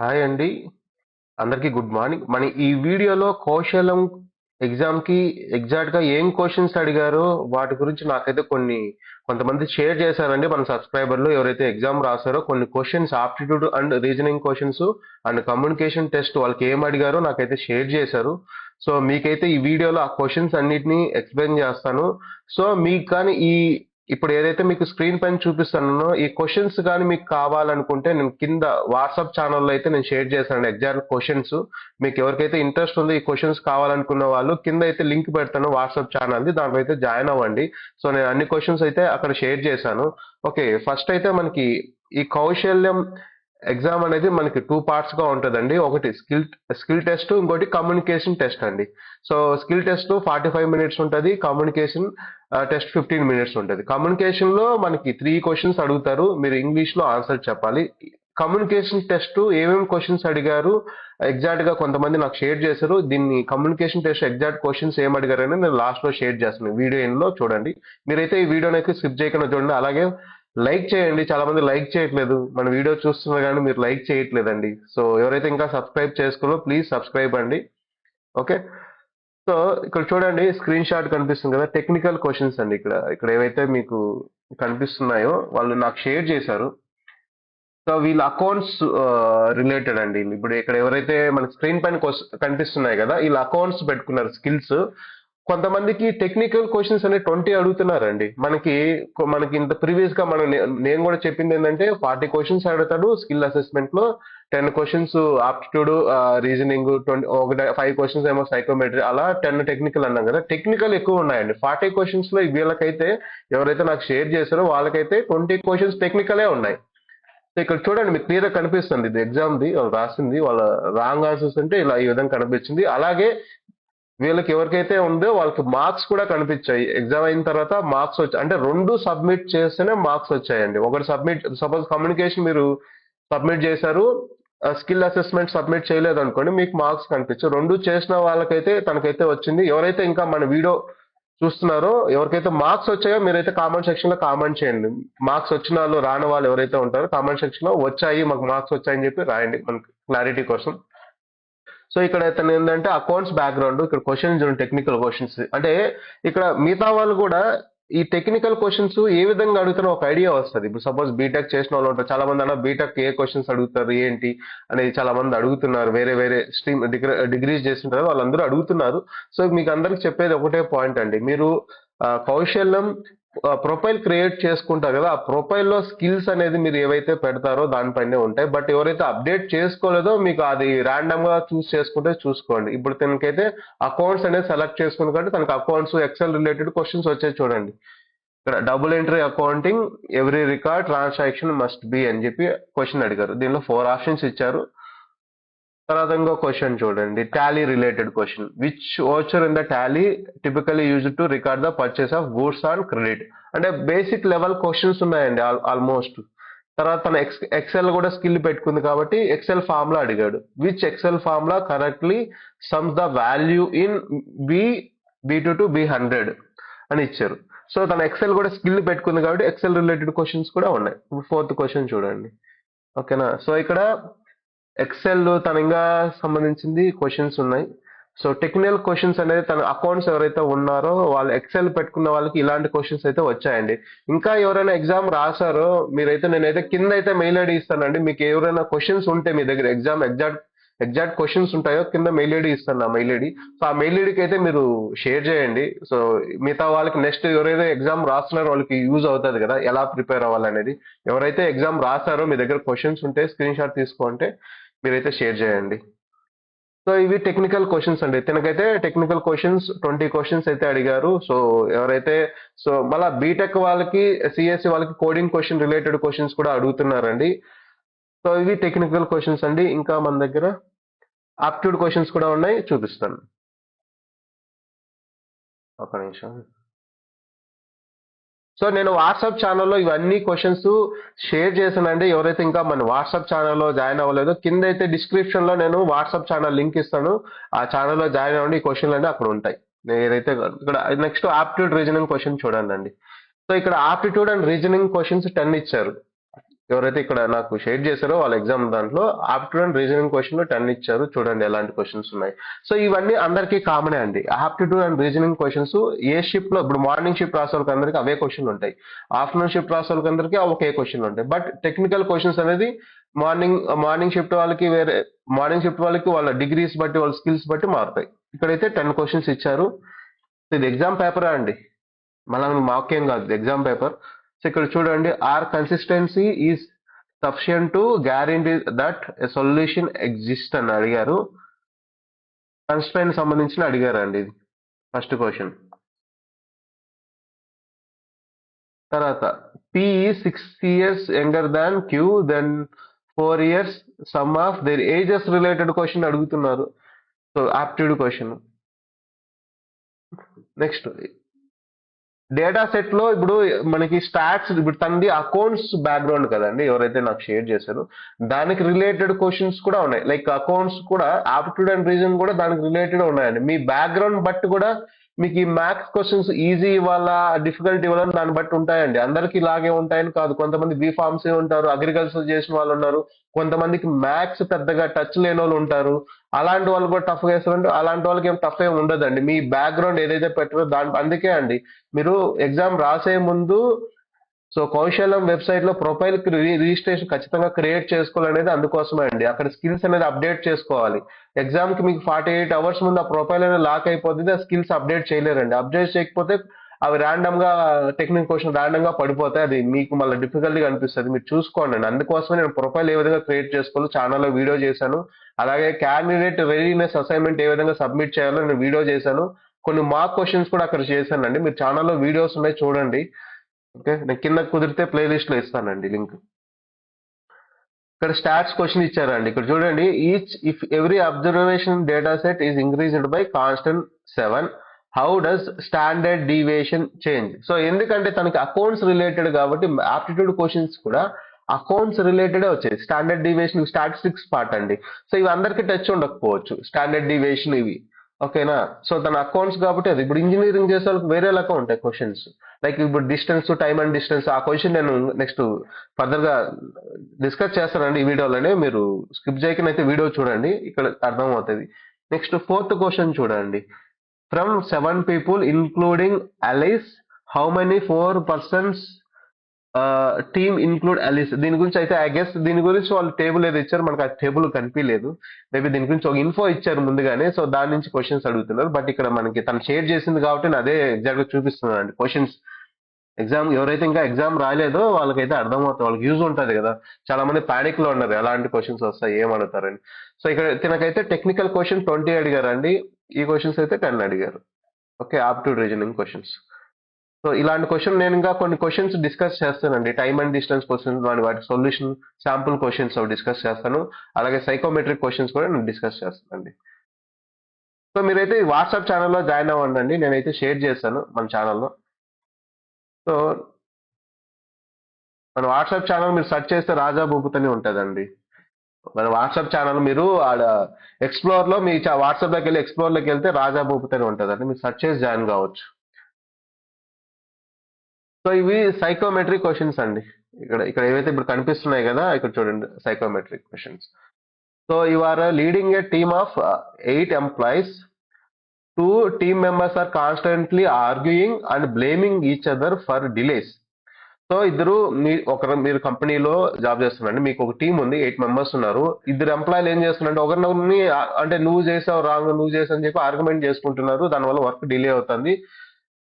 Hi అండి. అందరికీ good morning. మన ఈ వీడియోలో కౌశలం ఎగ్జామ్కి ఎగ్జాక్ట్గా ఏం క్వశ్చన్స్ అడిగారో వాటి గురించి నాకైతే కొన్ని కొంతమంది షేర్ చేశారండి. మన సబ్స్క్రైబర్లు ఎవరైతే ఎగ్జామ్ రాశారో కొన్ని questions aptitude and reasoning questions and communication test వాళ్ళకి ఏం అడిగారో నాకైతే షేర్ చేశారు. సో మీకైతే ఈ వీడియోలో ఆ క్వశ్చన్స్ అన్నిటిని ఎక్స్ప్లెయిన్ చేస్తాను. సో మీకు కానీ ఈ ఇప్పుడు ఏదైతే మీకు స్క్రీన్ పైన చూపిస్తున్నానో ఈ క్వశ్చన్స్ కానీ మీకు కావాలనుకుంటే నేను కింద వాట్సాప్ ఛానల్లో అయితే నేను షేర్ చేస్తాను ఎగ్జాక్ట్ క్వశ్చన్స్ మీకు ఎవరికైతే ఇంట్రెస్ట్ ఉందో ఈ క్వశ్చన్స్ కావాలనుకున్న వాళ్ళు కింద అయితే లింక్ పెడతాను వాట్సాప్ ఛానల్ది. దాంట్లో అయితే జాయిన్ అవ్వండి. సో నేను అన్ని క్వశ్చన్స్ అయితే అక్కడ షేర్ చేశాను. ఓకే ఫస్ట్ అయితే మనకి ఈ కౌశల్యం ఎగ్జామ్ అనేది మనకి టూ పార్ట్స్గా ఉంటుందండి. ఒకటి స్కిల్ స్కిల్ టెస్ట్ ఇంకోటి కమ్యూనికేషన్ టెస్ట్ అండి. So skill test forty five minutes ఉంటుంది. కమ్యూనికేషన్ టెస్ట్ ఫిఫ్టీన్ మినిట్స్ ఉంటుంది. కమ్యూనికేషన్లో మనకి త్రీ క్వశ్చన్స్ అడుగుతారు. మీరు ఇంగ్లీష్లో ఆన్సర్ చెప్పాలి. కమ్యూనికేషన్ టెస్ట్ ఏమేమి క్వశ్చన్స్ అడిగారు ఎగ్జాక్ట్గా కొంతమంది నాకు షేర్ చేశారు. దీన్ని కమ్యూనికేషన్ టెస్ట్ ఎగ్జాక్ట్ క్వశ్చన్స్ ఏం అడిగారని నేను లాస్ట్లో షేర్ చేస్తాను. వీడియో ఎండ్లో చూడండి. మీరైతే ఈ వీడియోని అయితే స్కిప్ చేయకుండా చూడండి. అలాగే లైక్ చేయండి. చాలా మంది లైక్ చేయట్లేదు. మన వీడియో చూస్తున్నారు కానీ మీరు లైక్ చేయట్లేదండి. సో ఎవరైతే ఇంకా సబ్స్క్రైబ్ చేసుకోలో ప్లీజ్ సబ్స్క్రైబ్ అండి. ఓకే సో ఇక్కడ చూడండి స్క్రీన్ షాట్ కనిపిస్తుంది కదా టెక్నికల్ క్వశ్చన్స్ అండి ఇక్కడ. ఇక్కడ ఏవైతే మీకు కనిపిస్తున్నాయో వాళ్ళు నాకు షేర్ చేశారు. సో వీళ్ళ అకౌంట్స్ రిలేటెడ్ అండి. ఇప్పుడు ఇక్కడ ఎవరైతే మన స్క్రీన్ పైన కనిపిస్తున్నాయి కదా వీళ్ళ అకౌంట్స్ పెట్టుకున్నారు స్కిల్స్ కొంతమందికి టెక్నికల్ క్వశ్చన్స్ అనే ట్వంటీ అడుగుతున్నారండి. మనకి మనకి ఇంత ప్రీవియస్గా మనం నేను కూడా చెప్పింది ఏంటంటే ఫార్టీ క్వశ్చన్స్ అడుగుతాడు skill అసెస్మెంట్లో ten questions aptitude reasoning twenty ఒక ఫైవ్ క్వశ్చన్స్ ఏమో సైకోమెట్రీ అలా టెన్ టెక్నికల్ అన్నాం కదా. టెక్నికల్ ఎక్కువ ఉన్నాయండి. ఫార్టీ క్వశ్చన్స్లో వీళ్ళకైతే ఎవరైతే నాకు షేర్ చేశారో వాళ్ళకైతే ట్వంటీ క్వశ్చన్స్ టెక్నికలే ఉన్నాయి. సో ఇక్కడ చూడండి మీకు క్లియర్ కనిపిస్తుంది. ఇది ఎగ్జామ్ ది వాళ్ళు రాసింది వాళ్ళ రాంగ్ ఆన్సర్స్ అంటే ఇలా ఈ విధంగా కనిపించింది. అలాగే వీళ్ళకి ఎవరికైతే ఉందో వాళ్ళకి మార్క్స్ కూడా కనిపించాయి. ఎగ్జామ్ అయిన తర్వాత మార్క్స్ వచ్చాయి అంటే రెండు సబ్మిట్ చేస్తేనే మార్క్స్ వచ్చాయండి. ఒకటి సబ్మిట్ సపోజ్ కమ్యూనికేషన్ మీరు సబ్మిట్ చేశారు స్కిల్ అసెస్మెంట్ సబ్మిట్ చేయలేదు అనుకోండి మీకు మార్క్స్ కనిపించారు రెండు చేసిన వాళ్ళకైతే తనకైతే వచ్చింది. ఎవరైతే ఇంకా మన వీడియో చూస్తున్నారో ఎవరికైతే మార్క్స్ వచ్చాయో మీరైతే కామెంట్ సెక్షన్లో కామెంట్ చేయండి. మార్క్స్ వచ్చిన వాళ్ళు రాని వాళ్ళు ఎవరైతే ఉంటారో కామెంట్ సెక్షన్లో వచ్చాయి మాకు మార్క్స్ వచ్చాయని చెప్పి రాయండి. మనకి క్లారిటీ కోసం. సో ఇక్కడ ఇతను ఏంటంటే అకౌంట్స్ బ్యాక్గ్రౌండ్ ఇక్కడ క్వశ్చన్స్ టెక్నికల్ క్వశ్చన్స్ అంటే ఇక్కడ మిగతా వాళ్ళు కూడా ఈ టెక్నికల్ క్వశ్చన్స్ ఏ విధంగా అడుగుతారో ఒక ఐడియా వస్తుంది. ఇప్పుడు సపోజ్ బీటెక్ చేసిన వాళ్ళు ఉంటారు. చాలా మంది అన్న బీటెక్ ఏ క్వశ్చన్స్ అడుగుతారు ఏంటి అనేది చాలా మంది అడుగుతున్నారు. వేరే వేరే స్ట్రీమ్ డిగ్రీ డిగ్రీస్ చేస్తుంటారు. వాళ్ళందరూ అడుగుతున్నారు. సో మీకు అందరికి చెప్పేది ఒకటే పాయింట్ అండి. మీరు కౌశల్యం ప్రొఫైల్ క్రియేట్ చేసుకుంటారు కదా ఆ ప్రొఫైల్లో స్కిల్స్ అనేది మీరు ఏవైతే పెడతారో దానిపైనే ఉంటాయి. బట్ ఎవరైతే అప్డేట్ చేసుకోలేదో మీకు అది ర్యాండమ్గా చూస్ చేసుకుంటే చూసుకోండి. ఇప్పుడు తనకైతే అకౌంట్స్ అనేది సెలెక్ట్ చేసుకుంది కాబట్టి తనకు అకౌంట్స్ ఎక్సెల్ రిలేటెడ్ క్వశ్చన్స్ వచ్చాయి చూడండి. ఇక్కడ double entry accounting every record transaction must be అని చెప్పి క్వశ్చన్ అడిగారు. దీనిలో ఫోర్ ఆప్షన్స్ ఇచ్చారు. తర్వాత ఇంకో క్వశ్చన్ చూడండి. Tally related question which voucher in the Tally typically use to record the purchase of goods on credit అంటే బేసిక్ లెవెల్ క్వశ్చన్స్ ఉన్నాయండి ఆల్మోస్ట్ తర్వాత తన ఎక్స్ ఎక్సెల్ కూడా స్కిల్ పెట్టుకుంది కాబట్టి ఎక్సెల్ ఫార్ములా అడిగాడు. Which excel formula correctly sums the value in B B to to B hundred అని ఇచ్చారు. సో తన ఎక్సెల్ కూడా స్కిల్ పెట్టుకుంది కాబట్టి ఎక్సెల్ రిలేటెడ్ క్వశ్చన్స్ కూడా ఉన్నాయి. ఇప్పుడు ఫోర్త్ క్వశ్చన్ చూడండి ఓకేనా సో ఇక్కడ ఎక్సెల్ తనంగా సంబంధించింది క్వశ్చన్స్ ఉన్నాయి. సో టెక్నికల్ క్వశ్చన్స్ అనేది తన అకౌంట్స్ ఎవరైతే ఉన్నారో వాళ్ళు ఎక్సెల్ పెట్టుకున్న వాళ్ళకి ఇలాంటి క్వశ్చన్స్ అయితే వచ్చాయండి. ఇంకా ఎవరైనా ఎగ్జామ్ రాసారో మీరైతే నేనైతే కింద అయితే మెయిల్ ఐడి ఇస్తానండి. మీకు ఎవరైనా క్వశ్చన్స్ ఉంటే మీ దగ్గర ఎగ్జామ్ ఎగ్జాక్ట్ ఎగ్జాక్ట్ క్వశ్చన్స్ ఉంటాయో కింద మెయిల్ ఐడి ఇస్తాను నా మెయిల్ ఐడి సో ఆ మెయిల్ ఐడికి అయితే మీరు షేర్ చేయండి. సో మిగతా వాళ్ళకి నెక్స్ట్ ఎవరైతే ఎగ్జామ్ రాస్తున్నారో వాళ్ళకి యూజ్ అవుతుంది కదా ఎలా ప్రిపేర్ అవ్వాలనేది. ఎవరైతే ఎగ్జామ్ రాస్తారో మీ దగ్గర క్వశ్చన్స్ ఉంటే స్క్రీన్ షాట్ తీసుకుంటే మీరైతే షేర్ చేయండి. సో ఇవి టెక్నికల్ క్వశ్చన్స్ అండి. తినకైతే టెక్నికల్ క్వశ్చన్స్ ట్వంటీ క్వశ్చన్స్ అయితే అడిగారు. సో ఎవరైతే సో మళ్ళీ బీటెక్ వాళ్ళకి సిఎస్సి వాళ్ళకి కోడింగ్ క్వశ్చన్ రిలేటెడ్ క్వశ్చన్స్ కూడా అడుగుతున్నారండి. సో ఇవి టెక్నికల్ క్వశ్చన్స్ అండి. ఇంకా మన దగ్గర ఆప్ట్యూడ్ క్వశ్చన్స్ కూడా ఉన్నాయి. చూపిస్తాను. ఒక నిమిషం. సో నేను వాట్సాప్ ఛానల్లో ఇవన్నీ క్వశ్చన్స్ షేర్ చేశానండి ఎవరైతే ఇంకా మన వాట్సాప్ ఛానల్లో జాయిన్ అవ్వలేదో కింద అయితే డిస్క్రిప్షన్లో నేను వాట్సాప్ ఛానల్ లింక్ ఇస్తాను. ఆ ఛానల్లో జాయిన్ అవ్వండి. ఈ క్వశ్చన్లు అన్నీ అక్కడ ఉంటాయి. ఏదైతే ఇక్కడ నెక్స్ట్ ఆప్టిట్యూడ్ రీజనింగ్ క్వశ్చన్ చూడండి అండి. సో ఇక్కడ aptitude and reasoning questions ten ఇచ్చారు. ఎవరైతే ఇక్కడ నాకు షేర్ చేశారో వాళ్ళ ఎగ్జామ్ దాంట్లో aptitude and reasoning question ten ఇచ్చారు చూడండి ఎలాంటి క్వశ్చన్స్ ఉన్నాయి. సో ఇవన్నీ అందరికీ కామనే అండి. ఆప్టిట్యూడ్ అండ్ రీజనింగ్ క్వశ్చన్స్ ఏ షిఫ్ట్లో ఇప్పుడు మార్నింగ్ షిఫ్ట్ రాసే వాళ్ళకి అందరికీ అవే క్వశ్చన్ ఉంటాయి. ఆఫ్టర్నూన్ షిఫ్ట్ రాసే వాళ్ళకి అందరికీ ఒకే క్వశ్చన్ ఉంటాయి. బట్ టెక్నికల్ క్వశ్చన్స్ అనేది మార్నింగ్ మార్నింగ్ షిఫ్ట్ వాళ్ళకి వేరే మార్నింగ్ షిఫ్ట్ వాళ్ళకి వాళ్ళ డిగ్రీస్ బట్టి వాళ్ళ స్కిల్స్ బట్టి మారుతాయి. ఇక్కడైతే టెన్ క్వశ్చన్స్ ఇచ్చారు. ఇది ఎగ్జామ్ పేపరా అండి. మనం మాకేం కాదు ఎగ్జామ్ పేపర్ సో ఇక్కడ చూడండి or consistency is sufficient to guarantee that solution exist అని అడిగారు. కన్స్టెంట్ సంబంధించిన అడిగారు అండి ఇది. ఫస్ట్ క్వశ్చన్ తర్వాత P six years younger than Q then four years sum of their ages related question అడుగుతున్నారు. So aptitude question next data సెట్లో ఇప్పుడు మనకి స్టాట్స్ ఇప్పుడు తనది అకౌంట్స్ బ్యాక్గ్రౌండ్ కదండి ఎవరైతే నాకు షేర్ చేశారో దానికి రిలేటెడ్ క్వశ్చన్స్ కూడా ఉన్నాయి. లైక్ అకౌంట్స్ కూడా ఆప్టిట్యూడ్ అండ్ రీజన్ కూడా దానికి రిలేటెడ్ ఉన్నాయండి. మీ బ్యాక్గ్రౌండ్ బట్టి కూడా మీకు ఈ మ్యాథ్స్ క్వశ్చన్స్ ఈజీ ఇవ్వాలా డిఫికల్ట్ ఇవ్వాలని దాన్ని బట్టి ఉంటాయండి. అందరికీ ఇలాగే ఉంటాయని కాదు. కొంతమంది బీ ఫార్మ్స్ ఉంటారు అగ్రికల్చర్ చేసిన వాళ్ళు ఉన్నారు. కొంతమందికి మ్యాథ్స్ పెద్దగా టచ్ లేని వాళ్ళు ఉంటారు. అలాంటి వాళ్ళు కూడా టఫ్ చేస్తారంటే అలాంటి వాళ్ళకి ఏం టఫ్ ఏమి ఉండదండి. మీ బ్యాక్గ్రౌండ్ ఏదైతే పెట్టారో దాని అందుకే అండి. మీరు ఎగ్జామ్ రాసే ముందు సో కౌశలం వెబ్సైట్లో ప్రొఫైల్ రిజిస్ట్రేషన్ ఖచ్చితంగా క్రియేట్ చేసుకోవాలనేది అందుకోసమే అండి. అక్కడ స్కిల్స్ అనేది అప్డేట్ చేసుకోవాలి. ఎగ్జామ్కి మీకు ఫార్టీ ఎయిట్ అవర్స్ ముందు ఆ ప్రొఫైల్ అనేది లాక్ అయిపోతుంది ఆ స్కిల్స్ అప్డేట్ చేయలేరండి. అప్డేట్ చేయకపోతే అవి ర్యాండమ్గా టెక్నిక్ క్వశ్చన్ ర్యాండమ్గా పడిపోతాయి. అది మీకు మళ్ళీ డిఫికల్ట్గా అనిపిస్తుంది. మీరు చూసుకోండి అందుకోసమే నేను ప్రొఫైల్ ఏ విధంగా క్రియేట్ చేసుకోవాలో ఛానల్లో వీడియో చేశాను. అలాగే క్యాండిడేట్ రెడీనెస్ అసైన్మెంట్ ఏ విధంగా సబ్మిట్ చేయాలో నేను వీడియో చేశాను. కొన్ని మార్క్ క్వశ్చన్స్ కూడా అక్కడ చేశానండి. మీరు ఛానల్లో వీడియోస్ ఉన్నాయి చూడండి. ఓకే? నేను కింద కుదిరితే ప్లేలిస్ట్లో ఇస్తానండి లింక్. ఇక్కడ స్టాట్స్ క్వశ్చన్ ఇచ్చారండి. ఇక్కడ చూడండి each if every observation data set is increased by constant seven how does standard deviation change so ఎందుకంటే తనకి అకౌంట్స్ రిలేటెడ్ కాబట్టి ఆప్టిట్యూడ్ క్వశ్చన్స్ కూడా అకౌంట్స్ రిలేటెడ్ వచ్చాయి. స్టాండర్డ్ డీవియేషన్ స్టాటిస్టిక్స్ పార్ట్ అండి. సో ఇవి అందరికీ టచ్ ఉండకపోవచ్చు స్టాండర్డ్ డీవియేషన్ ఇవి. ఓకేనా? సో తన అకౌంట్స్ కాబట్టి అది ఇప్పుడు ఇంజనీరింగ్ చేసే వాళ్ళకి వేరే లాగా ఉంటాయి క్వశ్చన్స్ లైక్ ఇప్పుడు డిస్టెన్స్ టైమ్ అండ్ డిస్టెన్స్ ఆ క్వశ్చన్ నేను నెక్స్ట్ ఫర్దర్గా డిస్కస్ చేస్తానండి ఈ వీడియోలోనే. మీరు స్కిప్ చేయకుండా అయితే వీడియో చూడండి ఇక్కడ అర్థమవుతుంది. నెక్స్ట్ ఫోర్త్ క్వశ్చన్ చూడండి. From seven people including Alice how many four persons team include Alice దీని గురించి అయితే ఐ గెస్ దీని గురించి వాళ్ళు టేబుల్ ఏదో ఇచ్చారు. మనకు ఆ టేబుల్ కనిపించలేదు మేబీ దీని గురించి ఒక ఇన్ఫో ఇచ్చారు ముందుగానే. సో దాని నుంచి క్వశ్చన్స్ అడుగుతున్నారు. బట్ ఇక్కడ మనకి తను షేర్ చేసింది కాబట్టి నేను అదే ఎగ్జాక్ట్గా చూపిస్తున్నాను అండి క్వశ్చన్స్ ఎగ్జామ్ ఎవరైతే ఇంకా ఎగ్జామ్ రాలేదో వాళ్ళకైతే అర్థమవుతుంది. వాళ్ళకి యూజ్ ఉంటుంది కదా. చాలా మంది పానిక్లో ఉన్నారు. ఎలాంటి క్వశ్చన్స్ వస్తాయి? ఏం అడుగుతారని. సో ఇక్కడ తినకైతే టెక్నికల్ క్వశ్చన్ ట్వంటీ అడిగారు అండి ఈ క్వశ్చన్స్ అయితే టెన్ అడిగారు. Okay aptitude reasoning questions so ఇలాంటి క్వశ్చన్ నేను ఇంకా కొన్ని క్వశ్చన్స్ డిస్కస్ చేస్తానండి. టైమ్ అండ్ డిస్టెన్స్ క్వశ్చన్స్ వాటి వాటి సొల్యూషన్ శాంపుల్ క్వశ్చన్స్ డిస్కస్ చేస్తాను. అలాగే సైకోమెట్రిక్ క్వశ్చన్స్ కూడా నేను డిస్కస్ చేస్తానండి. సో మీరైతే వాట్సాప్ ఛానల్లో జాయిన్ అవ్వండి అండి నేనైతే షేర్ చేస్తాను మన ఛానల్లో సో మన వాట్సాప్ ఛానల్ మీరు సెర్చ్ చేస్తే రాజా బొబ్బుతని ఉంటుందండి. మన వాట్సాప్ ఛానల్ మీరు ఆడ ఎక్స్ప్లోర్లో మీ వాట్సాప్లోకి వెళ్ళి ఎక్స్ప్లోర్లోకి వెళ్తే రాజా బొబ్బుతని ఉంటుందండి. మీరు సెర్చ్ చేసి జాయిన్ కావచ్చు. సో ఇవి సైకోమెట్రిక్ క్వశ్చన్స్ అండి. ఇక్కడ ఇక్కడ ఏవైతే ఇప్పుడు కనిపిస్తున్నాయి కదా ఇక్కడ చూడండి psychometric questions so you are leading a team of eight employees two team members are constantly arguing and blaming each other for delays so ఇద్దరు మీ ఒకరు మీరు కంపెనీలో జాబ్ చేస్తున్నారండి. మీకు ఒక టీం ఉంది ఎయిట్ మెంబర్స్ ఉన్నారు. ఇద్దరు ఎంప్లాయీలు ఏం చేస్తున్నారంటే ఒకరిని అంటే నువ్వు చేసావు రాంగ్ నువ్వు చేసావు అని చెప్పి ఆర్గ్యుమెంట్ చేసుకుంటున్నారు. దానివల్ల వర్క్ డిలే అవుతుంది.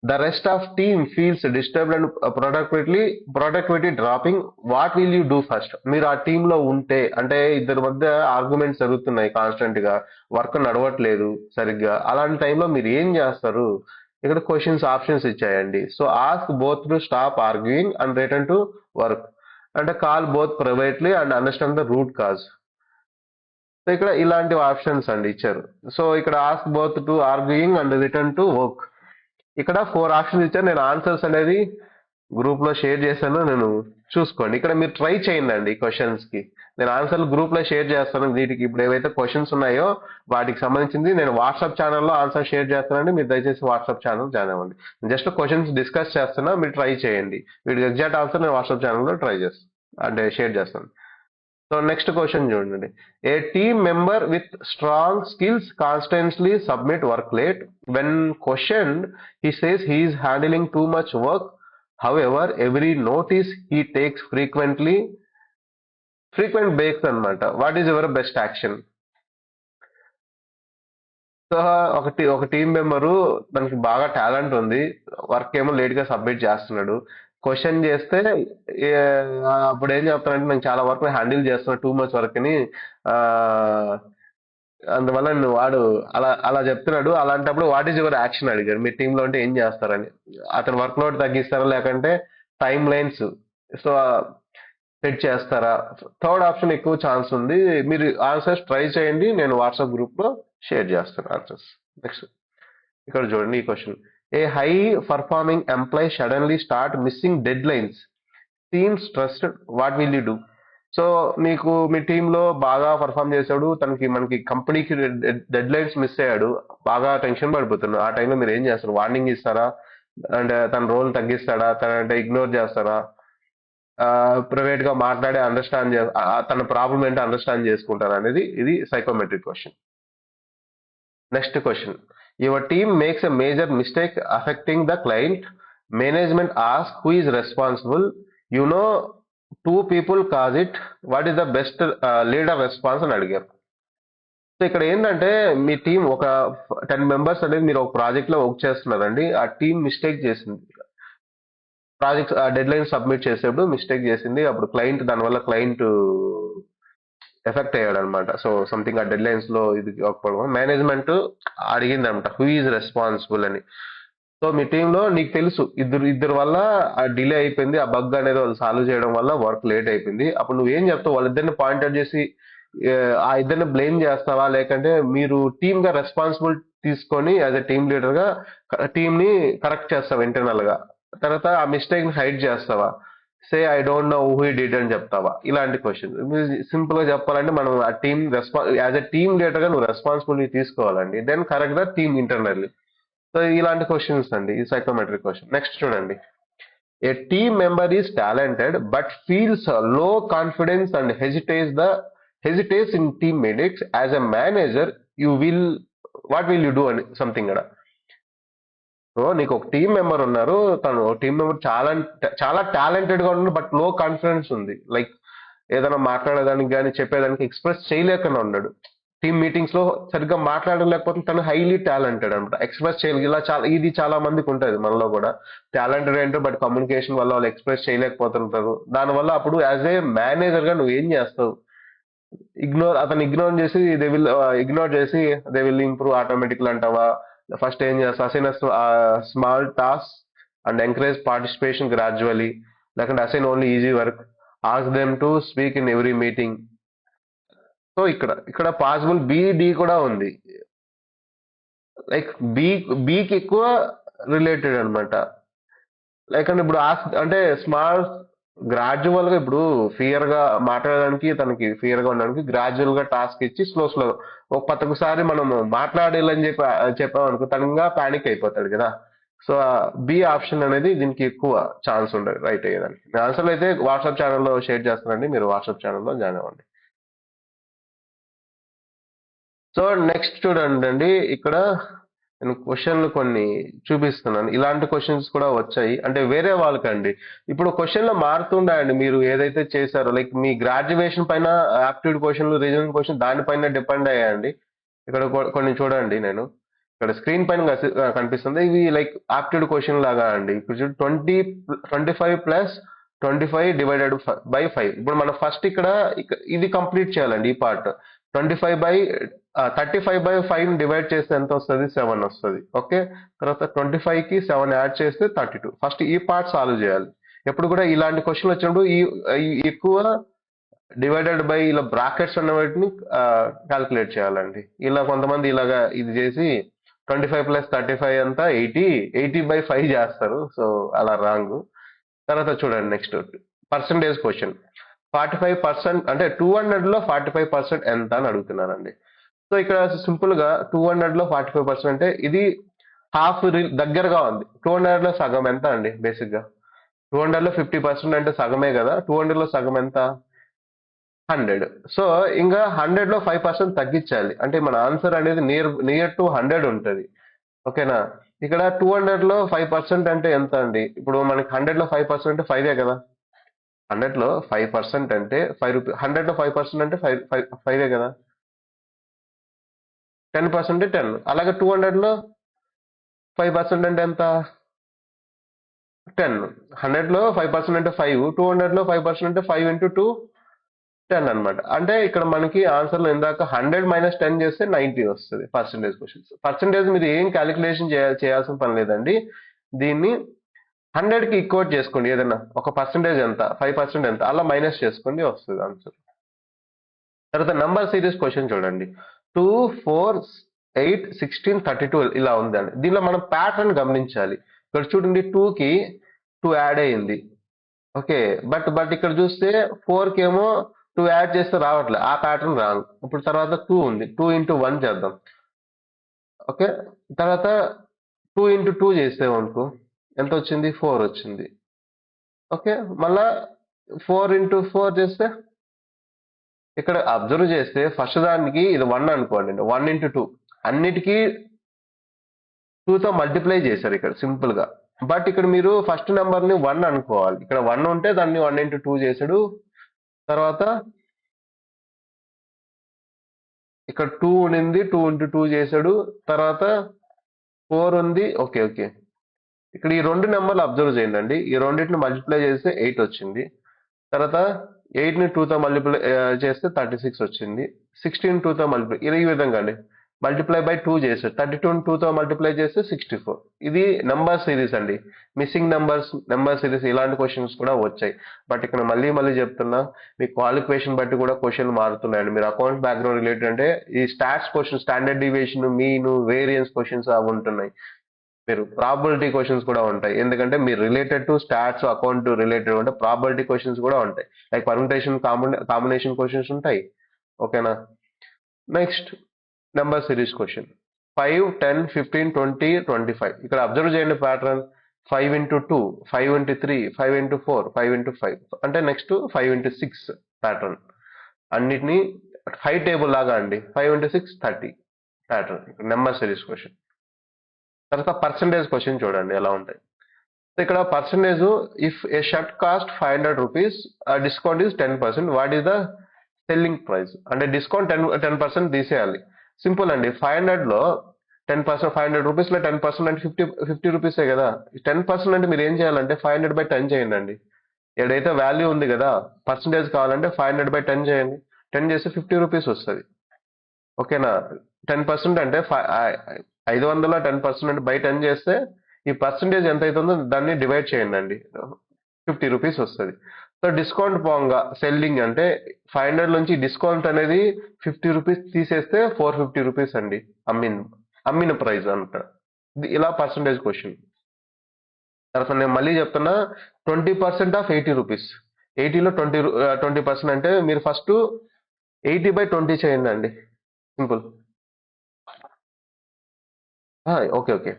The rest of team feels disturbed and productivity productivity dropping what will you do first మీరు ఆ టీమ్లో ఉంటే అంటే ఇద్దరి మధ్య ఆర్గ్యుమెంట్స్ జరుగుతున్నాయి కాన్స్టెంట్గా వర్క్ నడవట్లేదు సరిగ్గా. అలాంటి టైంలో మీరు ఏం చేస్తారు? ఇక్కడ questions options ఇచ్చాయండి. So ask both to stop arguing and return to work అంటే call both privately and understand the root cause so ఇక్కడ ఇలాంటి ఆప్షన్స్ అండి ఇచ్చారు. సో ఇక్కడ ask both to arguing and return to work ఇక్కడ four options ఇచ్చారు. నేను answers అనేది గ్రూప్లో షేర్ చేశాను. నేను చూసుకోండి. ఇక్కడ మీరు ట్రై చేయండి అండి క్వశ్చన్స్కి. నేను ఆన్సర్లు గ్రూప్లో షేర్ చేస్తాను. వీటికి ఇప్పుడు ఏవైతే క్వశ్చన్స్ ఉన్నాయో వాటికి సంబంధించింది నేను వాట్సాప్ ఛానల్లో ఆన్సర్ షేర్ చేస్తానండి. మీరు దయచేసి వాట్సాప్ ఛానల్ జాయిన్ అవ్వండి. జస్ట్ క్వశ్చన్స్ డిస్కస్ చేస్తున్నా. మీరు ట్రై చేయండి. వీటికి ఎగ్జాక్ట్ ఆన్సర్ నేను వాట్సాప్ ఛానల్లో ట్రై చేస్తాను అంటే షేర్ చేస్తాను. సో నెక్స్ట్ క్వశ్చన్ చూడండి. A team member with strong skills constantly submit work late when question he says he's handling too much work however every notice he takes frequently frequent breaks అనమాట what is your best action so ఒక ఒక team member తనకి బాగా talent ఉంది. Work ఏమో లేట్గా submit చేస్తున్నాడు. Question చేస్తే ఏ, ఆ, అప్పుడు ఏం చెప్తానంటే నేను చాలా వర్క్ హ్యాండిల్ చేస్తున్నా టూ మచ్ వర్క్ని ఆ, అందువల్ల నువ్వు వాడు అలా అలా చెప్తున్నాడు. అలాంటప్పుడు వాట్ ఈస్ యువర్ యాక్షన్? అడిగాడు మీ టీంలో ఉంటే ఏం చేస్తారని. అతని వర్క్ లోడ్ తగ్గిస్తారా? లేకంటే టైం లైన్స్ సో సెట్ చేస్తారా? థర్డ్ ఆప్షన్ ఎక్కువ ఛాన్స్ ఉంది. మీరు ఆన్సర్స్ ట్రై చేయండి. నేను వాట్సాప్ గ్రూప్లో షేర్ చేస్తాను ఆన్సర్స్. నెక్స్ట్. ఇక్కడ చూడండి ఈ question. A high performing employee suddenly start missing deadlines team stressed what will you do so మీకు మీ టీంలో బాగా పర్ఫామ్ చేశాడు తనకి మనకి కంపెనీకి డెడ్ లైన్స్ మిస్ అయ్యాడు బాగా టెన్షన్ పడిపోతున్నాడు. ఆ టైంలో మీరు ఏం చేస్తారు? వార్నింగ్ ఇస్తారా? అంటే తన రోల్ తగ్గిస్తాడా? తన అంటే ఇగ్నోర్ చేస్తారా? ప్రైవేట్గా మాట్లాడే అండర్స్టాండ్ చే తన ప్రాబ్లం ఏంటో అండర్స్టాండ్ చేసుకుంటారా అనేది ఇది psychometric question next question your team makes a major mistake affecting the client management ask who is responsible you know two people cause it what is the best leader response అని అడిగారు. So ఇక్కడ ఏంటంటే మీ team ఒక ten members అనేది మీరు ఒక ప్రాజెక్ట్లో వర్క్ చేస్తున్నారండి. ఆ టీం మిస్టేక్ చేసింది. ప్రాజెక్ట్ డెడ్ లైన్ సబ్మిట్ చేసేప్పుడు మిస్టేక్ చేసింది. అప్పుడు క్లయింట్ దానివల్ల క్లయింట్ ఎఫెక్ట్ అయ్యాడు అనమాట సో సంథింగ్ ఆ డెడ్ లైన్స్లో ఇది కాకపోవడం మేనేజ్మెంట్ అడిగింది అనమాట హూ ఈజ్ రెస్పాన్సిబుల్ అని. సో మీ టీంలో నీకు తెలుసు ఇద్దరు ఇద్దరు వల్ల ఆ డిలే అయిపోయింది ఆ బగ్ అనేది వాళ్ళు సాల్వ్ చేయడం వల్ల వర్క్ లేట్ అయిపోయింది. అప్పుడు నువ్వు ఏం చెప్తావు? వాళ్ళిద్దరిని పాయింట్అవుట్ చేసి ఆ ఇద్దరిని బ్లేమ్ చేస్తావా? లేకంటే మీరు టీమ్గా రెస్పాన్సిబుల్ తీసుకొని యాజ్ ఎ టీమ్ లీడర్గా టీమ్ని కరెక్ట్ చేస్తావు ఇంటర్నల్గా తర్వాత ఆ మిస్టేక్ని హైడ్ చేస్తావా? Say I don't know who did అని చెప్తావా? ఇలాంటి క్వశ్చన్ సింపుల్గా చెప్పాలంటే మనం ఆ team response as a team లీడర్గా నువ్వు రెస్పాన్సిబిలిటీ తీసుకోవాలండి. దెన్ కరెక్ట్గా టీమ్ ఇంటర్నల్లీ సో ఇలాంటి క్వశ్చన్స్ అండి. ఈ సైకోమెట్రిక్ క్వశ్చన్ నెక్స్ట్ చూడండి. A team member is talented but feels low confidence and hesitates the hesitates in team medics as a manager you will what will you do అని something కూడా so నీకు ఒక team member ఉన్నారు. తను team member చాలా చాలా టాలెంటెడ్గా ఉన్నాడు బట్లో confidence ఉంది. లైక్ ఏదైనా మాట్లాడేదానికి కానీ చెప్పేదానికి ఎక్స్ప్రెస్ చేయలేకుండా ఉన్నాడు. టీమ్ మీటింగ్స్లో సరిగ్గా మాట్లాడలేకపోతే తను హైలీ టాలెంటెడ్ అనమాట. ఎక్స్ప్రెస్ చేయలేదు ఇలా చాలా ఇది చాలా మందికి ఉంటుంది మనలో కూడా. టాలెంటెడ్ ఏంటో బట్ కమ్యూనికేషన్ వల్ల వాళ్ళు ఎక్స్ప్రెస్ చేయలేకపోతుంటారు. దానివల్ల అప్పుడు యాజ్ ఏ మేనేజర్గా నువ్వు ఏం చేస్తావు? ఇగ్నోర్ అతను ఇగ్నోర్ చేసి దే విల్ ఇగ్నోర్ చేసి దే విల్ ఇంప్రూవ్ ఆటోమేటిక్లు అంటావా? ఫస్ట్ ఏం assign small task and encourage participation gradually లేకుంటే assign only easy work ask them to speak in every meeting so ఇక్కడ ఇక్కడ పాసిబుల్ డి కూడా ఉంది. లైక్ బి బీకి ఎక్కువ రిలేటెడ్ అన్నమాట. లైక్ అంటే ఇప్పుడు ఆస్ అంటే స్మాల్ గ్రాడ్యువల్గా ఇప్పుడు ఫియర్గా మాట్లాడడానికి తనకి ఫియర్గా ఉండడానికి గ్రాడ్యువల్గా టాస్క్ ఇచ్చి స్లో స్లో ఒక పక్కసారి మనం మాట్లాడాలని చెప్పి చెప్పామనుకో తనగా పానిక్ అయిపోతాడు కదా. సో బి ఆప్షన్ అనేది దీనికి ఎక్కువ ఛాన్స్ ఉండదు రైట్ అయ్యేదానికి. నా ఆన్సర్లు అయితే వాట్సాప్ ఛానల్లో షేర్ చేస్తానండి. మీరు వాట్సాప్ ఛానల్లో జాయిన్ అవ్వండి. సో నెక్స్ట్ చూడండి అండి. ఇక్కడ నేను క్వశ్చన్లు కొన్ని చూపిస్తున్నాను. ఇలాంటి క్వశ్చన్స్ కూడా వచ్చాయి. అంటే వేరే వాళ్ళకండి. ఇప్పుడు క్వశ్చన్లు మారుతుండాయండి. మీరు ఏదైతే చేశారో లైక్ మీ గ్రాడ్యుయేషన్ పైన యాప్టిట్యూడ్ క్వశ్చన్లు రీజనింగ్ క్వశ్చన్ దానిపైన డిపెండ్ అయ్యాయండి. ఇక్కడ కొన్ని చూడండి నేను. ఇక్కడ స్క్రీన్ పైన కనిపిస్తుంది. ఇవి లైక్ ఆప్టిట్యూడ్ క్వశ్చన్ లాగా అండి. ఇప్పుడు twenty twenty five plus twenty five divided by five ఇప్పుడు మనం ఫస్ట్ ఇక్కడ ఇది కంప్లీట్ చేయాలండి ఈ part twenty five by thirty five by five divide చేస్తే ఎంత వస్తుంది? సెవెన్ వస్తుంది. ఓకే తర్వాత ట్వంటీ ఫైవ్కి సెవెన్ యాడ్ చేస్తే థర్టీ టూ ఫస్ట్ ఈ పార్ట్ సాల్వ్ చేయాలి. ఎప్పుడు కూడా ఇలాంటి క్వశ్చన్ వచ్చినప్పుడు ఈ ఈ ఎక్కువ డివైడెడ్ బై ఇలా బ్రాకెట్స్ ఉన్న వాటిని క్యాల్కులేట్ చేయాలండి. ఇలా కొంతమంది ఇలాగా ఇది చేసి twenty five plus thirty five అంతా ఎయిటీ ఎయిటీ బై ఫైవ్ చేస్తారు. సో అలా రాంగ్ తర్వాత చూడండి next percentage question forty five percent అంటే టూ హండ్రెడ్లో ఫార్టీ ఫైవ్ పర్సెంట్ ఎంత అని అడుగుతున్నారండి సో ఇక్కడ సింపుల్గా టూ హండ్రెడ్లో ఫార్టీ ఫైవ్ పర్సెంట్ అంటే ఇది హాఫ్ దగ్గరగా ఉంది. టూ హండ్రెడ్లో సగం ఎంత అండి బేసిక్గా టూ హండ్రెడ్లో ఫిఫ్టీ పర్సెంట్ అంటే సగమే కదా? టూ హండ్రెడ్లో సగం ఎంత? హండ్రెడ్ సో ఇంకా హండ్రెడ్లో ఫైవ్ పర్సెంట్ తగ్గించాలి. అంటే మన ఆన్సర్ అనేది నియర్ నియర్ టు హండ్రెడ్ ఉంటుంది. ఓకేనా? ఇక్కడ టూ హండ్రెడ్లో ఫైవ్ పర్సెంట్ అంటే ఎంత అండి? ఇప్పుడు మనకి హండ్రెడ్లో ఫైవ్ పర్సెంట్ అంటే ఫైవే కదా? హండ్రెడ్లో ఫైవ్ పర్సెంట్ అంటే ఫైవ్ రూపీ హండ్రెడ్లో ఫైవ్ పర్సెంట్ అంటే ఫైవ్ ఫైవ్ ఫైవే కదా? టెన్ పర్సెంట్ టెన్ అలాగే టూ హండ్రెడ్లో ఫైవ్ పర్సెంట్ అంటే ఎంత? టెన్ హండ్రెడ్లో ఫైవ్ పర్సెంట్ అంటే ఫైవ్ టూ హండ్రెడ్లో ఫైవ్ పర్సెంట్ అంటే ఫైవ్ ఇంటూ టూ టెన్ అనమాట అంటే ఇక్కడ మనకి ఆన్సర్లో ఇందాక హండ్రెడ్ మైనస్ టెన్ చేస్తే నైంటీ వస్తుంది పర్సెంటేజ్ క్వశ్చన్స్ పర్సెంటేజ్ మీరు ఏం క్యాలిక్యులేషన్ చేయాల్సిన పని లేదండి. దీన్ని హండ్రెడ్కి ఈక్వట్ చేసుకోండి ఏదైనా. ఒక పర్సెంటేజ్ ఎంత? ఫైవ్ పర్సెంట్ ఎంత? అలా మైనస్ చేసుకోండి వస్తుంది ఆన్సర్ తర్వాత నంబర్ సిరీస్ క్వశ్చన్ చూడండి. Two four eight sixteen thirty two ఇలా ఉందండి. దీనిలో మనం ప్యాటర్న్ గమనించాలి. ఇక్కడ చూడండి టూకి టూ యాడ్ అయింది. ఓకే బట్ బట్ ఇక్కడ చూస్తే ఫోర్కి ఏమో టూ యాడ్ చేస్తే రావట్లేదు ఆ ప్యాటర్న్ రాంగ్. ఇప్పుడు తర్వాత టూ ఉంది. టూ ఇంటూ వన్ చేద్దాం. ఓకే తర్వాత టూ ఇంటూ టూ చేస్తే అనుకో ఎంత వచ్చింది ఫోర్ వచ్చింది. ఓకే మళ్ళా ఫోర్ ఇంటూ ఫోర్ చేస్తే? ఇక్కడ అబ్జర్వ్ చేస్తే ఫస్ట్ దానికి ఇది వన్ అనుకోండి వన్ ఇంటూ టూ. అన్నిటికీ టూతో మల్టిప్లై చేశారు ఇక్కడ సింపుల్గా బట్ ఇక్కడ మీరు ఫస్ట్ నెంబర్ని వన్ అనుకోవాలి. ఇక్కడ వన్ ఉంటే దాన్ని వన్ ఇంటూ టూ చేశాడు. తర్వాత ఇక్కడ టూ ఉండింది టూ ఇంటూ టూ చేశాడు. తర్వాత ఫోర్ ఉంది ఓకే ఓకే. ఇక్కడ ఈ రెండు నెంబర్లు అబ్జర్వ్ చేయండి ఈ రెండింటిని మల్టిప్లై చేస్తే ఎయిట్ వచ్చింది. తర్వాత ఎయిట్ని టూతో మల్టిప్లై చేస్తే థర్టీ సిక్స్ వచ్చింది సిక్స్టీన్ టూతో మల్టిప్లై ఇది ఈ విధంగా అండి. మల్టిప్లై బై టూ చేస్తే థర్టీ టూ టూతో మల్టిప్లై చేస్తే సిక్స్టీ ఫోర్ ఇది నెంబర్ సిరీస్ అండి. మిస్సింగ్ నెంబర్స్ నెంబర్ సిరీస్ ఇలాంటి క్వశ్చన్స్ కూడా వచ్చాయి. బట్ ఇక్కడ మళ్ళీ మళ్ళీ చెప్తున్నా మీ క్వాలిఫికేషన్ బట్టి కూడా క్వశ్చన్లు మారుతున్నాయండి. మీరు అకౌంట్ బ్యాక్గ్రౌండ్ రిలేటెడ్ అంటే ఈ stats question standard deviation mean variance questions అవి ఉంటున్నాయి. మీరు ప్రాబిలిటీ క్వశ్చన్స్ కూడా ఉంటాయి. ఎందుకంటే మీరు related to stats account related ఉంటే ప్రాబిలిటీ క్వశ్చన్స్ కూడా ఉంటాయి. లైక్ పర్మిటేషన్ కాంబినేషన్ క్వశ్చన్స్ ఉంటాయి. ఓకేనా next number series question five ten fifteen twenty twenty five ఇక్కడ అబ్జర్వ్ చేయండి pattern five into two five into three five into four five into five అంటే next five into six pattern అన్నిటినీ five table లాగా అండి. Five into six thirty pattern number series question తర్వాత percentage question చూడండి ఎలా ఉంటాయి. ఇక్కడ percentage if a shirt cost five hundred rupees discount is ten percent what is the selling price అంటే discount ten ten percent తీసేయాలి. Simple అండి. Five హండ్రెడ్లో ten percent five hundred రూపీస్లో టెన్ పర్సెంట్ అంటే ఫిఫ్టీ ఫిఫ్టీ రూపీసే కదా? Ten percent అంటే మీరు ఏం చేయాలంటే ఫైవ్ హండ్రెడ్ బై టెన్ చేయండి అండి ఏదైతే వాల్యూ ఉంది కదా పర్సంటేజ్ కావాలంటే ఫైవ్ హండ్రెడ్ బై టెన్ చేయండి. టెన్ చేస్తే ఫిఫ్టీ రూపీస్ వస్తుంది. ఓకేనా టెన్ పర్సెంట్ అంటే ఫైవ్ ఐదు వందల టెన్ పర్సెంట్ బై టెన్ చేస్తే ఈ పర్సంటేజ్ ఎంత అవుతుందో దాన్ని డివైడ్ చేయండి అండి ఫిఫ్టీ రూపీస్ వస్తుంది. సో డిస్కౌంట్ పోంగా సెల్లింగ్ అంటే ఫైవ్ హండ్రెడ్ నుంచి డిస్కౌంట్ అనేది ఫిఫ్టీ రూపీస్ తీసేస్తే ఫోర్ ఫిఫ్టీ రూపీస్ అండి అమ్మిన అమ్మిన ప్రైస్ అంట. ఇలా పర్సంటేజ్ క్వశ్చన్. తర్వాత నేను మళ్ళీ చెప్తున్నా twenty percent of eighty rupees. ఎయిటీలో twenty twenty percent అంటే మీరు ఫస్ట్ ఎయిటీ బై ట్వంటీ చేయండి అండి సింపుల్. Okay okay.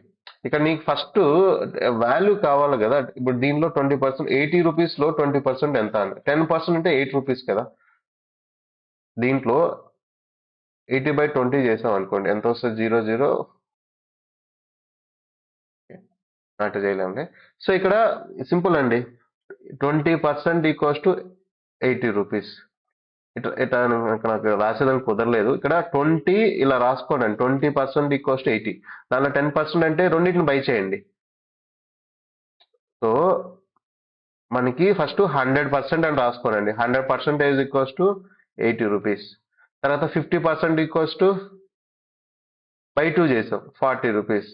ఇక్కడ నీకు ఫస్ట్ వాల్యూ కావాలి కదా. ఇప్పుడు దీనిలో ట్వంటీ పర్సెంట్ ఎయిటీ రూపీస్లో ట్వంటీ పర్సెంట్ ఎంత అని. టెన్ పర్సెంట్ అంటే ఎయిట్ రూపీస్ కదా. దీంట్లో ఎయిటీ బై ట్వంటీ చేసాం అనుకోండి. ఎంత వస్తుంది? జీరో జీరో అటు చేయలేండి సో ఇక్కడ సింపుల్ అండి. Twenty percent equals to eighty rupees ఇట్లా ఇట్లా నాకు రాసేదానికి కుదరలేదు. ఇక్కడ ట్వంటీ ఇలా రాసుకోండి. Twenty percent equals to eighty. దానిలో టెన్ పర్సెంట్ అంటే రెండింటిని బై చేయండి. సో మనకి ఫస్ట్ హండ్రెడ్ పర్సెంట్ అని రాసుకోనండి. Hundred percentage equals to eighty rupees. తర్వాత fifty percent equals to by two చేసాం. Forty rupees.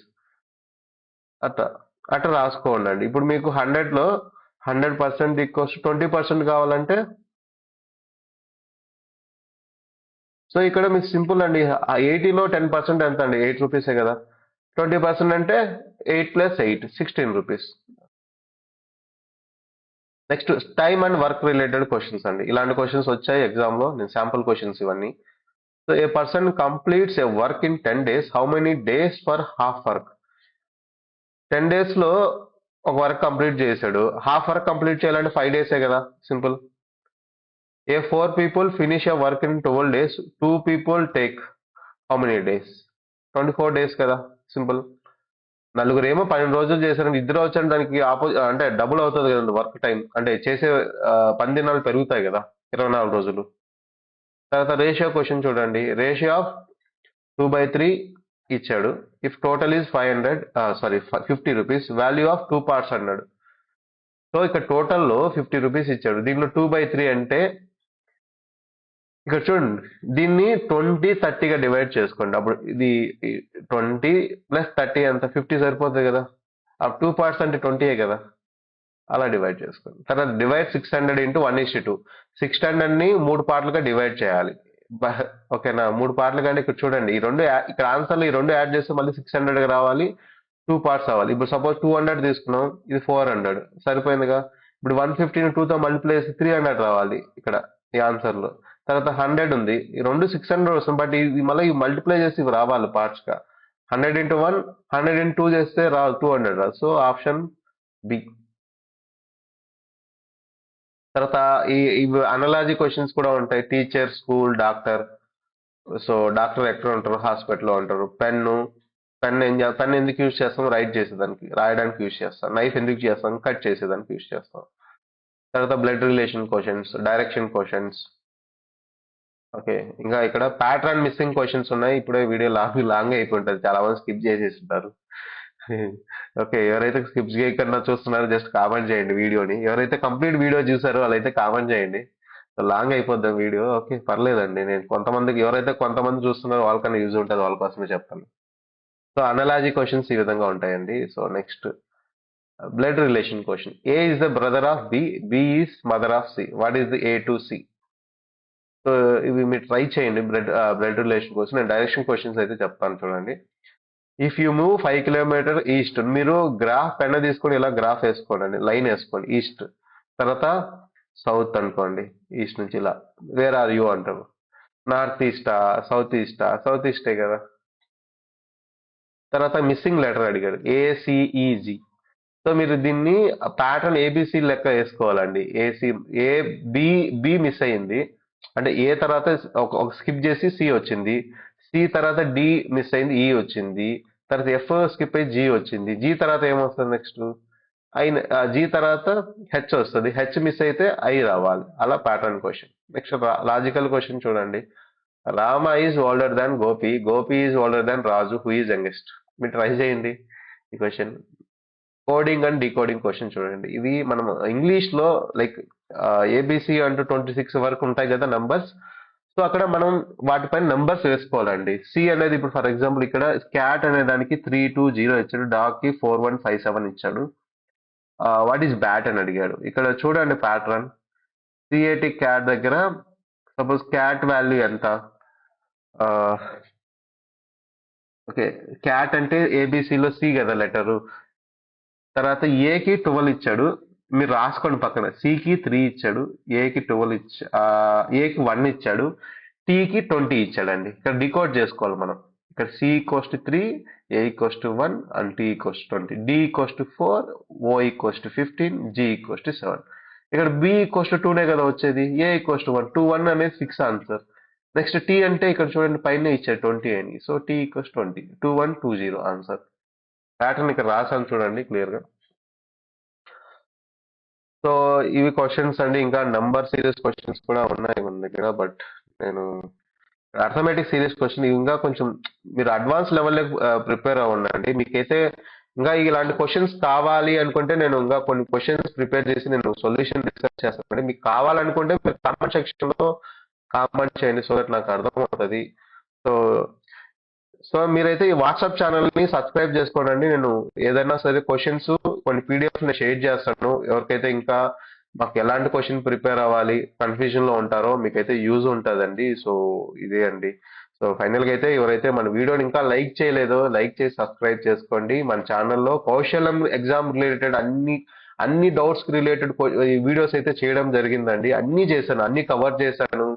అట్లా అట్లా రాసుకోండి ఇప్పుడు మీకు హండ్రెడ్లో hundred percent equals twenty percent కావాలంటే సో ఇక్కడ మీకు సింపుల్ అండి. ఎయిటీలో టెన్ పర్సెంట్ ఎంత అండి? ఎయిట్ రూపీసే కదా. ట్వంటీ పర్సెంట్ అంటే eight plus eight sixteen rupees. Next time and work related questions అండి. ఇలాంటి క్వశ్చన్స్ వచ్చాయి ఎగ్జామ్లో. నేను శాంపుల్ క్వశ్చన్స్ ఇవన్నీ. So a person completes a work in ten days? How many days for half work? Ten డేస్లో ఒక work complete చేశాడు. Half work complete చేయాలంటే ఫైవ్ డేసే కదా. Simple. A four people finish a work in twelve days two people take how many days twenty four days కదా. Simple నలుగురు ఏమో పన్నెండు రోజులు చేశారు. ఇద్దరు వచ్చారు. దానికి ఆపో అంటే డబుల్ అవుతుంది కదండి వర్క్ టైం అంటే చేసే పని దినాలు పెరుగుతాయి కదా. ఇరవై నాలుగు రోజులు. తర్వాత రేషియో క్వశ్చన్ చూడండి. Ratio of two by three ఇచ్చాడు. If total is five hundred sorry fifty rupees value of two parts అన్నాడు. సో ఇక్కడ టోటల్లో ఫిఫ్టీ రూపీస్ ఇచ్చాడు. దీంట్లో టూ బై త్రీ అంటే ఇక్కడ చూడండి దీన్ని ట్వంటీ థర్టీగా డివైడ్ చేసుకోండి. అప్పుడు ఇది ట్వంటీ ప్లస్ థర్టీ అంత ఫిఫ్టీ సరిపోతుంది కదా. ఆ టూ పార్ట్స్ అంటే ట్వంటీయే కదా. అలా డివైడ్ చేసుకోండి. తర్వాత divide six hundred into one is two six హండ్రెడ్ని మూడు పార్ట్లుగా డివైడ్ చేయాలి. ఓకేనా? మూడు పార్ట్లు కానీ ఇక్కడ చూడండి ఈ రెండు యా- ఇక్కడ ఆన్సర్లు ఈ రెండు యాడ్ చేస్తే మళ్ళీ సిక్స్ హండ్రెడ్కి రావాలి టూ పార్ట్స్ అవ్వాలి. ఇప్పుడు సపోజ్ టూ హండ్రెడ్ తీసుకున్నాం ఇది ఫోర్ హండ్రెడ్ సరిపోయిందిగా? ఇప్పుడు వన్ ఫిఫ్టీని టూతో మల్టిప్లై చేసి త్రీ హండ్రెడ్ రావాలి ఇక్కడ ఈ ఆన్సర్లో తర్వాత హండ్రెడ్ ఉంది. ఈ రెండు సిక్స్ హండ్రెడ్ వస్తుంది. బట్ ఇది మళ్ళీ మల్టిప్లై చేసి ఇవి రావాలి పార్ట్స్గా. Hundred into one hundred into two చేస్తే రా టూ హండ్రెడ్ రాదు సో ఆప్షన్ బి తర్వాత ఈ ఇవి అనలాజీ క్వశ్చన్స్ కూడా ఉంటాయి. Teacher school doctor so doctor ఎక్కడ ఉంటారు? హాస్పిటల్లో ఉంటారు. పెన్ను పెన్ ఏం పెన్ ఎందుకు యూజ్ చేస్తాం? రైట్ చేసేదానికి రాయడానికి యూజ్ చేస్తాం. నైఫ్ ఎందుకు చేస్తాం? కట్ చేసేదానికి యూజ్ చేస్తాం. తర్వాత blood relation questions direction questions okay. ఇంకా ఇక్కడ ప్యాటర్న్ మిస్సింగ్ క్వశ్చన్స్ ఉన్నాయి. ఇప్పుడే వీడియో లాంగ్ లాంగ్ అయిపోయింటుంది. చాలా మంది స్కిప్ చేసేసి ఉంటారు ఓకే. ఎవరైతే స్కిప్ చేయకుండా చూస్తున్నారో జస్ట్ కామెంట్ చేయండి వీడియోని. ఎవరైతే కంప్లీట్ వీడియో చూసారో వాళ్ళైతే కామెంట్ చేయండి. లాంగ్ అయిపోద్దాం వీడియో. ఓకే. పర్లేదండి. నేను కొంతమందికి ఎవరైతే కొంతమంది చూస్తున్నారో వాళ్ళకన్నా యూజ్ ఉంటుంది వాళ్ళ కోసమే చెప్తాను. సో అనలాజీ క్వశ్చన్స్ ఈ విధంగా ఉంటాయండి. So next blood relation question A is the brother of B B is mother of C what is the A to C so ఇవి మీరు ట్రై చేయండి బ్లడ్ బ్లడ్ రిలేషన్ కోసం. నేను డైరెక్షన్ క్వశ్చన్స్ అయితే చెప్తాను చూడండి. If you move five kilometer east మీరు graph పెన్న తీసుకొని ఇలా గ్రాఫ్ వేసుకోండి లైన్ వేసుకోండి. ఈస్ట్ తర్వాత సౌత్ అనుకోండి. ఈస్ట్ నుంచి ఇలా. వేర్ ఆర్ యూ అంటారు. నార్త్ ఈస్టా సౌత్ ఈస్టా సౌత్ ఈస్టే కదా. తర్వాత మిస్సింగ్ లెటర్ అడిగాడు ఏసిఈజి సో మీరు దీన్ని ప్యాటర్న్ ఏబిసి లెక్క వేసుకోవాలండి. AC A B B miss అయింది. అంటే ఏ తర్వాత ఒక ఒక స్కిప్ చేసి సి వచ్చింది. సి తర్వాత డి మిస్ అయింది ఈ వచ్చింది. తర్వాత ఎఫ్ స్కిప్ అయ్యి జి వచ్చింది. జి తర్వాత ఏమొస్తుంది నెక్స్ట్ ఐ జి తర్వాత హెచ్ వస్తుంది. హెచ్ మిస్ అయితే ఐ రావాలి. అలా pattern question next logical question చూడండి. Rama is older than Gopi Gopi is older than Raju who is youngest మీరు ట్రై చేయండి ఈ question coding and decoding question చూడండి. ఇవి మనం ఇంగ్లీష్లో లైక్ ఏబిసి అంటూ ట్వంటీ సిక్స్ వరకు ఉంటాయి కదా నంబర్స్ సో అక్కడ మనం వాటిపైన నంబర్స్ వేసుకోవాలండి. సి అనేది ఇప్పుడు ఫర్ ఎగ్జాంపుల్ ఇక్కడ క్యాట్ అనే దానికి త్రీ టూ జీరో ఇచ్చాడు. డాగ్కి ఫోర్ వన్ ఫైవ్ సెవెన్ ఇచ్చాడు. వాట్ ఈస్ బ్యాట్ అని అడిగాడు. ఇక్కడ చూడండి pattern C A T cat దగ్గర సపోజ్ క్యాట్ వాల్యూ ఎంత? ఓకే క్యాట్ అంటే ఏబిసిలో సి కదా లెటరు తర్వాత ఏకి ట్వెల్వ్ ఇచ్చాడు. మీరు రాసుకోండి పక్కన. సికి త్రీ ఇచ్చాడు ఏకి ట్వెల్వ్ ఇచ్చా ఏకి వన్ ఇచ్చాడు టీకి ట్వంటీ ఇచ్చాడండి. ఇక్కడ డికోడ్ చేసుకోవాలి మనం. ఇక్కడ C equals to three A equals to one and T equals to twenty D equals to four O equals to fifteen G equals to seven ఇక్కడ బి ఈక్వస్ టు టూనే కదా వచ్చేది. A equals to one two one అనేది fix answer next T అంటే ఇక్కడ చూడండి పైన ఇచ్చాడు ట్వంటీ అని so T equals twenty two one two zero answer pattern ఇక్కడ రాసాను చూడండి క్లియర్గా సో ఇవి క్వశ్చన్స్ అండి. ఇంకా నంబర్ సిరీస్ క్వశ్చన్స్ కూడా ఉన్నాయి మన దగ్గర బట్ నేను అర్థమెటిక్ సిరీస్ క్వశ్చన్ ఇంకా కొంచెం మీరు అడ్వాన్స్ లెవెల్లో ప్రిపేర్ అవ్వండి మీకైతే ఇంకా ఇలాంటి క్వశ్చన్స్ కావాలి అనుకుంటే నేను ఇంకా కొన్ని క్వశ్చన్స్ ప్రిపేర్ చేసి నేను సొల్యూషన్ డిస్కస్ చేస్తానండి. మీకు కావాలనుకుంటే మీరు కామెంట్ సెక్షన్లో కామెంట్ చేయండి. సో దట్ నాకు అర్థమవుతుంది. సో సో మీరైతే ఈ వాట్సాప్ ఛానల్ని సబ్స్క్రైబ్ చేసుకోండి నేను ఏదైనా సరే క్వశ్చన్స్ కొన్ని పీడిఎఫ్ నేను షేర్ చేస్తాను. ఎవరికైతే ఇంకా మాకు ఎలాంటి క్వశ్చన్ ప్రిపేర్ అవ్వాలి కన్ఫ్యూజన్లో ఉంటారో మీకైతే యూజ్ ఉంటుందండి. సో ఇదే అండి. సో ఫైనల్గా అయితే ఎవరైతే మన వీడియోని ఇంకా లైక్ చేయలేదో లైక్ చేసి సబ్స్క్రైబ్ చేసుకోండి. మన ఛానల్లో కౌశలం ఎగ్జామ్ రిలేటెడ్ అన్ని అన్ని డౌట్స్కి రిలేటెడ్ వీడియోస్ అయితే చేయడం జరిగిందండి. అన్ని చేశాను అన్ని కవర్ చేశాను.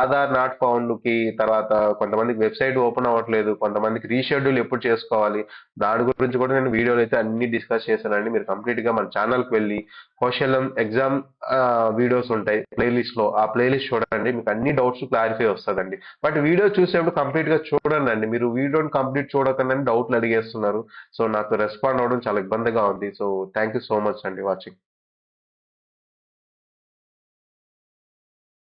ఆధార్ నాట్ ఫౌండ్కి తర్వాత కొంతమందికి వెబ్సైట్ ఓపెన్ అవ్వట్లేదు కొంతమందికి రీషెడ్యూల్ ఎప్పుడు చేసుకోవాలి దాని గురించి కూడా నేను వీడియోలు అయితే అన్ని డిస్కస్ చేశానండి. మీరు కంప్లీట్గా మన ఛానల్కి వెళ్ళి కౌశలం ఎగ్జామ్ వీడియోస్ ఉంటాయి ప్లేలిస్ట్లో ఆ ప్లేలిస్ట్ చూడండి. మీకు అన్ని డౌట్స్ క్లారిఫై వస్తుందండి. బట్ వీడియో చూసేప్పుడు కంప్లీట్గా చూడండి అండి మీరు వీడియోని కంప్లీట్ చూడకుండా డౌట్లు అడిగేస్తున్నారు. సో నాకు రెస్పాండ్ అవ్వడం చాలా ఇబ్బందిగా ఉంది. So thank you so much అండి. watching.